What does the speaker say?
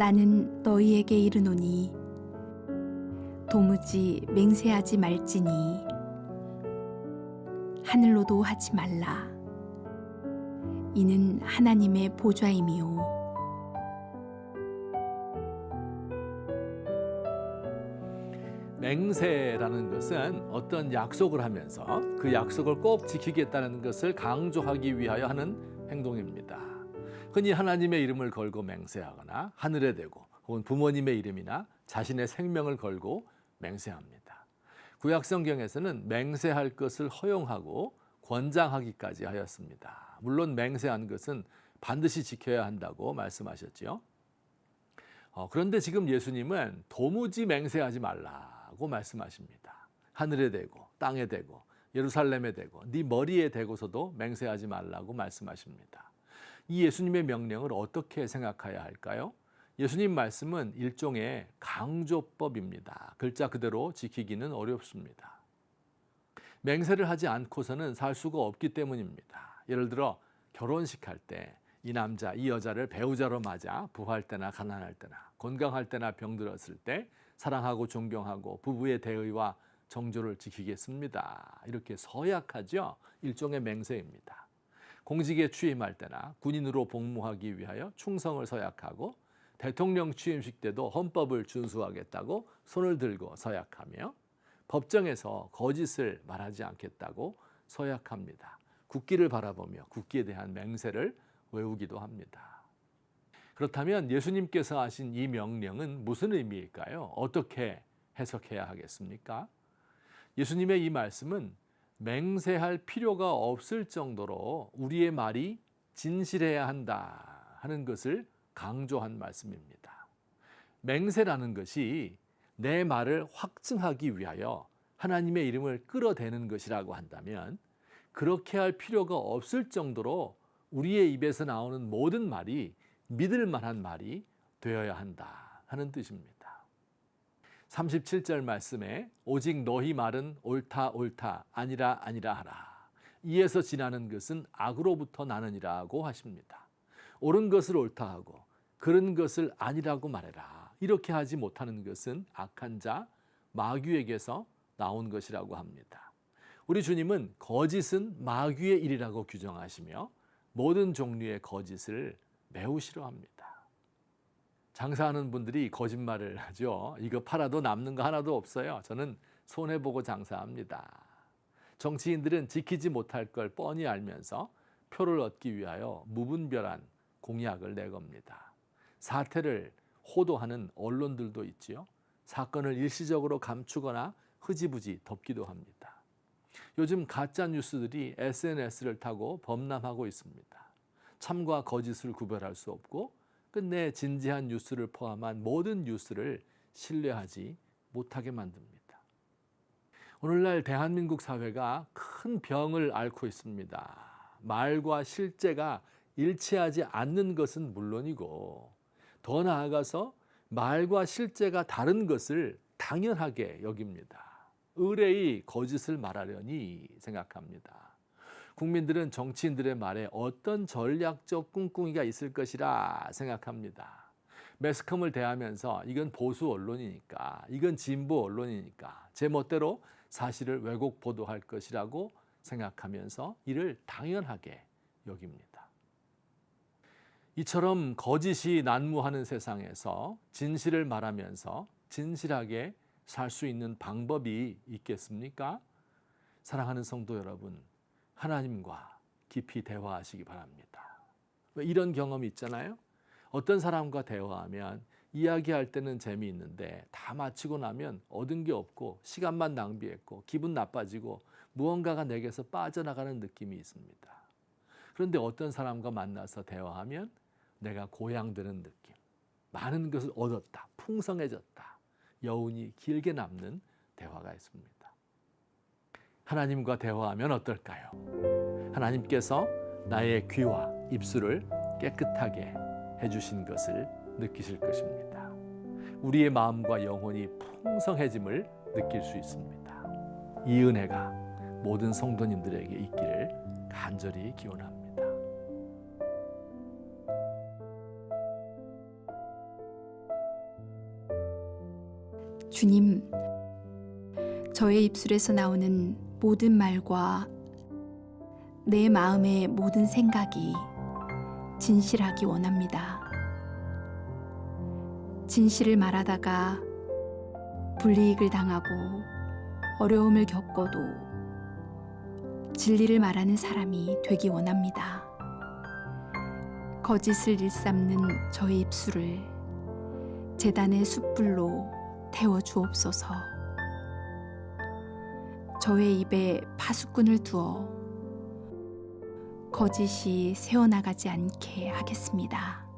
나는 너희에게 이르노니 도무지 맹세하지 말지니. 하늘로도 하지 말라. 이는 하나님의 보좌임이요. 맹세라는 것은 어떤 약속을 하면서 그 약속을 꼭 지키겠다는 것을 강조하기 위하여 하는 행동입니다. 흔히 하나님의 이름을 걸고 맹세하거나 하늘에 대고 혹은 부모님의 이름이나 자신의 생명을 걸고 맹세합니다. 구약 성경에서는 맹세할 것을 허용하고 권장하기까지 하였습니다. 물론 맹세한 것은 반드시 지켜야 한다고 말씀하셨지요. 어, 그런데 지금 예수님은 도무지 맹세하지 말라고 말씀하십니다. 하늘에 대고 땅에 대고 예루살렘에 대고 네 머리에 대고서도 맹세하지 말라고 말씀하십니다. 이 예수님의 명령을 어떻게 생각해야 할까요? 예수님 말씀은 일종의 강조법입니다. 글자 그대로 지키기는 어렵습니다. 맹세를 하지 않고서는 살 수가 없기 때문입니다. 예를 들어 결혼식 할 때 이 남자, 이 여자를 배우자로 맞아 부할 때나 가난할 때나 건강할 때나 병들었을 때 사랑하고 존경하고 부부의 대의와 정조를 지키겠습니다. 이렇게 서약하죠. 일종의 맹세입니다. 공직에 취임할 때나 군인으로 복무하기 위하여 충성을 서약하고 대통령 취임식 때도 헌법을 준수하겠다고 손을 들고 서약하며 법정에서 거짓을 말하지 않겠다고 서약합니다. 국기를 바라보며 국기에 대한 맹세를 외우기도 합니다. 그렇다면 예수님께서 하신 이 명령은 무슨 의미일까요? 어떻게 해석해야 하겠습니까? 예수님의 이 말씀은 맹세할 필요가 없을 정도로 우리의 말이 진실해야 한다 하는 것을 강조한 말씀입니다. 맹세라는 것이 내 말을 확증하기 위하여 하나님의 이름을 끌어대는 것이라고 한다면 그렇게 할 필요가 없을 정도로 우리의 입에서 나오는 모든 말이 믿을 만한 말이 되어야 한다 하는 뜻입니다. 37절 말씀에 오직 너희 말은 옳다 옳다 아니라 아니라 하라. 이에서 지나는 것은 악으로부터 나느니라고 하십니다. 옳은 것을 옳다 하고 그런 것을 아니라고 말해라. 이렇게 하지 못하는 것은 악한 자 마귀에게서 나온 것이라고 합니다. 우리 주님은 거짓은 마귀의 일이라고 규정하시며 모든 종류의 거짓을 매우 싫어합니다. 장사하는 분들이 거짓말을 하죠. 이거 팔아도 남는 거 하나도 없어요. 저는 손해보고 장사합니다. 정치인들은 지키지 못할 걸 뻔히 알면서 표를 얻기 위하여 무분별한 공약을 내겁니다. 사태를 호도하는 언론들도 있지요. 사건을 일시적으로 감추거나 흐지부지 덮기도 합니다. 요즘 가짜 뉴스들이 SNS를 타고 범람하고 있습니다. 참과 거짓을 구별할 수 없고 끝내 진지한 뉴스를 포함한 모든 뉴스를 신뢰하지 못하게 만듭니다. 오늘날 대한민국 사회가 큰 병을 앓고 있습니다. 말과 실제가 일치하지 않는 것은 물론이고 더 나아가서 말과 실제가 다른 것을 당연하게 여깁니다. 의뢰의 거짓을 말하려니 생각합니다. 국민들은 정치인들의 말에 어떤 전략적 꿍꿍이가 있을 것이라 생각합니다. 매스컴을 대하면서 이건 보수 언론이니까, 이건 진보 언론이니까 제 멋대로 사실을 왜곡 보도할 것이라고 생각하면서 이를 당연하게 여깁니다. 이처럼 거짓이 난무하는 세상에서 진실을 말하면서 진실하게 살 수 있는 방법이 있겠습니까? 사랑하는 성도 여러분, 하나님과 깊이 대화하시기 바랍니다. 왜 이런 경험이 있잖아요. 어떤 사람과 대화하면 이야기할 때는 재미있는데 다 마치고 나면 얻은 게 없고 시간만 낭비했고 기분 나빠지고 무언가가 내게서 빠져나가는 느낌이 있습니다. 그런데 어떤 사람과 만나서 대화하면 내가 고향되는 느낌, 많은 것을 얻었다, 풍성해졌다, 여운이 길게 남는 대화가 있습니다. 하나님과 대화하면 어떨까요? 하나님께서 나의 귀와 입술을 깨끗하게 해주신 것을 느끼실 것입니다. 우리의 마음과 영혼이 풍성해짐을 느낄 수 있습니다. 이 은혜가 모든 성도님들에게 있기를 간절히 기원합니다. 주님, 저의 입술에서 나오는 모든 말과 내 마음의 모든 생각이 진실하기 원합니다. 진실을 말하다가 불이익을 당하고 어려움을 겪어도 진리를 말하는 사람이 되기 원합니다. 거짓을 일삼는 저의 입술을 재단의 숯불로 태워 주옵소서. 저의 입에 파수꾼을 두어 거짓이 새어나가지 않게 하겠습니다.